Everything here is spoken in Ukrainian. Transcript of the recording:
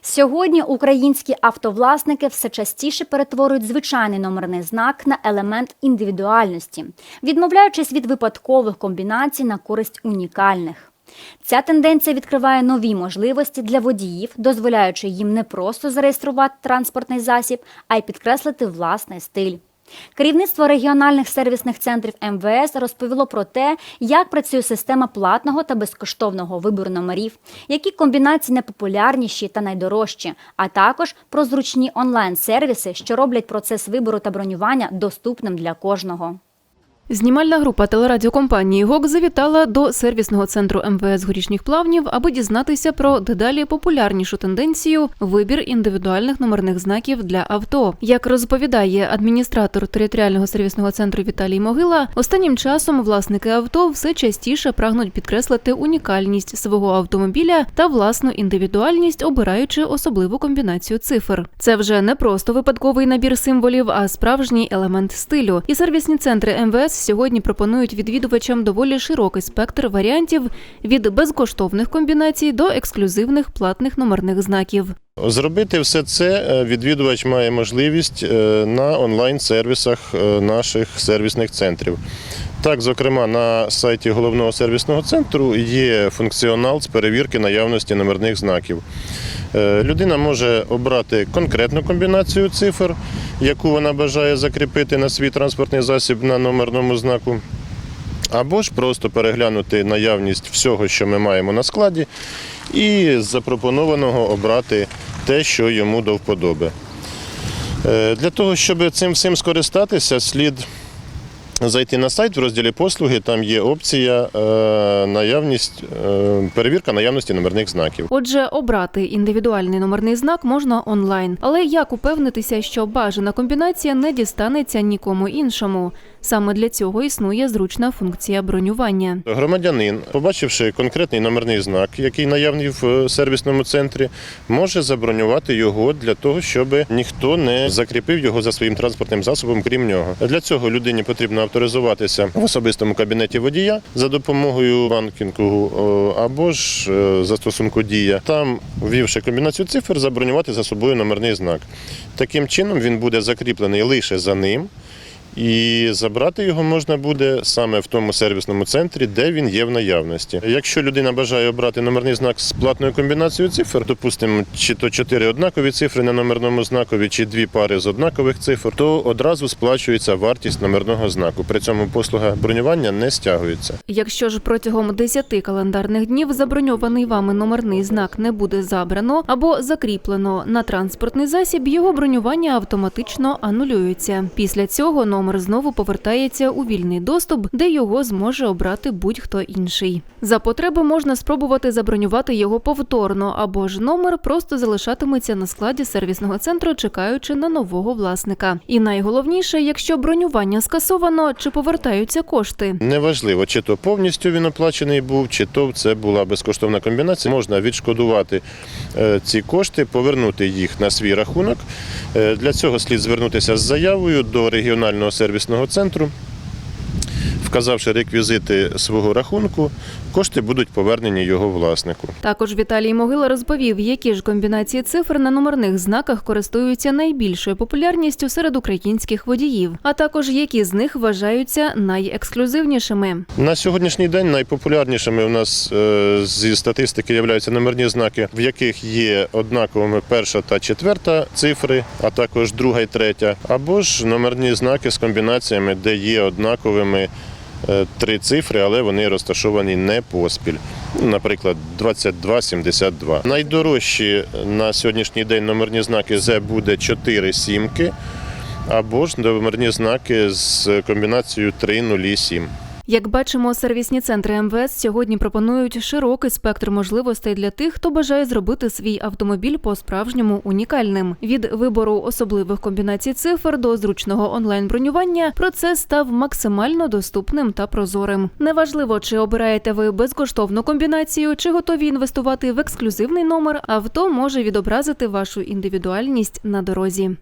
Сьогодні українські автовласники все частіше перетворюють звичайний номерний знак на елемент індивідуальності, відмовляючись від випадкових комбінацій на користь унікальних. Ця тенденція відкриває нові можливості для водіїв, дозволяючи їм не просто зареєструвати транспортний засіб, а й підкреслити власний стиль. Керівництво регіональних сервісних центрів МВС розповіло про те, як працює система платного та безкоштовного вибору номерів, які комбінації найпопулярніші та найдорожчі, а також про зручні онлайн-сервіси, що роблять процес вибору та бронювання доступним для кожного. Знімальна група телерадіокомпанії ГОК завітала до сервісного центру МВС горішніх плавнів, аби дізнатися про дедалі популярнішу тенденцію вибір індивідуальних номерних знаків для авто. Як розповідає адміністратор територіального сервісного центру Віталій Могила, останнім часом власники авто все частіше прагнуть підкреслити унікальність свого автомобіля та власну індивідуальність, обираючи особливу комбінацію цифр. Це вже не просто випадковий набір символів, а справжній елемент стилю. І сервісні центри МВС сьогодні пропонують відвідувачам доволі широкий спектр варіантів від безкоштовних комбінацій до ексклюзивних платних номерних знаків. Зробити все це е, відвідувач має можливість е, на онлайн-сервісах е, наших сервісних центрів. Так, зокрема, на сайті головного сервісного центру є функціонал з перевірки наявності номерних знаків. Людина може обрати конкретну комбінацію цифр, яку вона бажає закріпити на свій транспортний засіб на номерному знаку. Або ж просто переглянути наявність всього, що ми маємо на складі, і з запропонованого обрати те, що йому до вподоби. Е, Для того, щоб цим всім скористатися, слід зайти на сайт в розділі послуги, там є опція е, наявність, е, перевірка наявності номерних знаків. Отже, обрати індивідуальний номерний знак можна онлайн. Але як упевнитися, що бажана комбінація не дістанеться нікому іншому? Саме для цього існує зручна функція бронювання. Громадянин, побачивши конкретний номерний знак, який наявний в е, сервісному центрі, може забронювати його для того, щоб ніхто не закріпив його за своїм транспортним засобом, крім нього. Для цього людині потрібно авторизуватися в особистому кабінеті водія за допомогою банкінгу е, або ж е, застосунку дія. Там, ввівши комбінацію цифр, забронювати за собою номерний знак. Таким чином він буде закріплений лише за ним. І забрати його можна буде саме в тому сервісному центрі, де він є в наявності. Якщо людина бажає обрати номерний знак з платною комбінацією цифр, допустимо, чи то чотири однакові цифри на номерному знакові, чи дві пари з однакових цифр, то одразу сплачується вартість номерного знаку. При цьому послуга бронювання не стягується. Якщо ж протягом 10 календарних днів заброньований вами номерний знак не буде забрано або закріплено на транспортний засіб, його бронювання автоматично анулюється. Після цього номер знову повертається у вільний доступ, де його зможе обрати будь-хто інший. За потреби можна спробувати забронювати його повторно, або ж номер просто залишатиметься на складі сервісного центру, чекаючи на нового власника. І найголовніше, якщо бронювання скасовано, чи повертаються кошти. Неважливо, чи то повністю він оплачений був, чи то це була безкоштовна комбінація. Можна відшкодувати е, ці кошти, повернути їх на свій рахунок. Е, Для цього слід звернутися з заявою до регіонального сервісного центру. Вказавши реквізити свого рахунку, кошти будуть повернені його власнику. Також Віталій Могила розповів, які ж комбінації цифр на номерних знаках користуються найбільшою популярністю серед українських водіїв, а також які з них вважаються найексклюзивнішими. На сьогоднішній день найпопулярнішими у нас е, зі статистики являються номерні знаки, в яких є однаковими перша та четверта цифри, а також друга і третя, або ж номерні знаки з комбінаціями, де є однаковими три цифри, але вони розташовані не поспіль. Наприклад, 2272. Найдорожчі на сьогоднішній день номерні знаки З буде 4 сімки, або ж номерні знаки з комбінацією 3007. Як бачимо, сервісні центри МВС сьогодні пропонують широкий спектр можливостей для тих, хто бажає зробити свій автомобіль по-справжньому унікальним. Від вибору особливих комбінацій цифр до зручного онлайн-бронювання процес став максимально доступним та прозорим. Неважливо, чи обираєте ви безкоштовну комбінацію, чи готові інвестувати в ексклюзивний номер, авто може відобразити вашу індивідуальність на дорозі.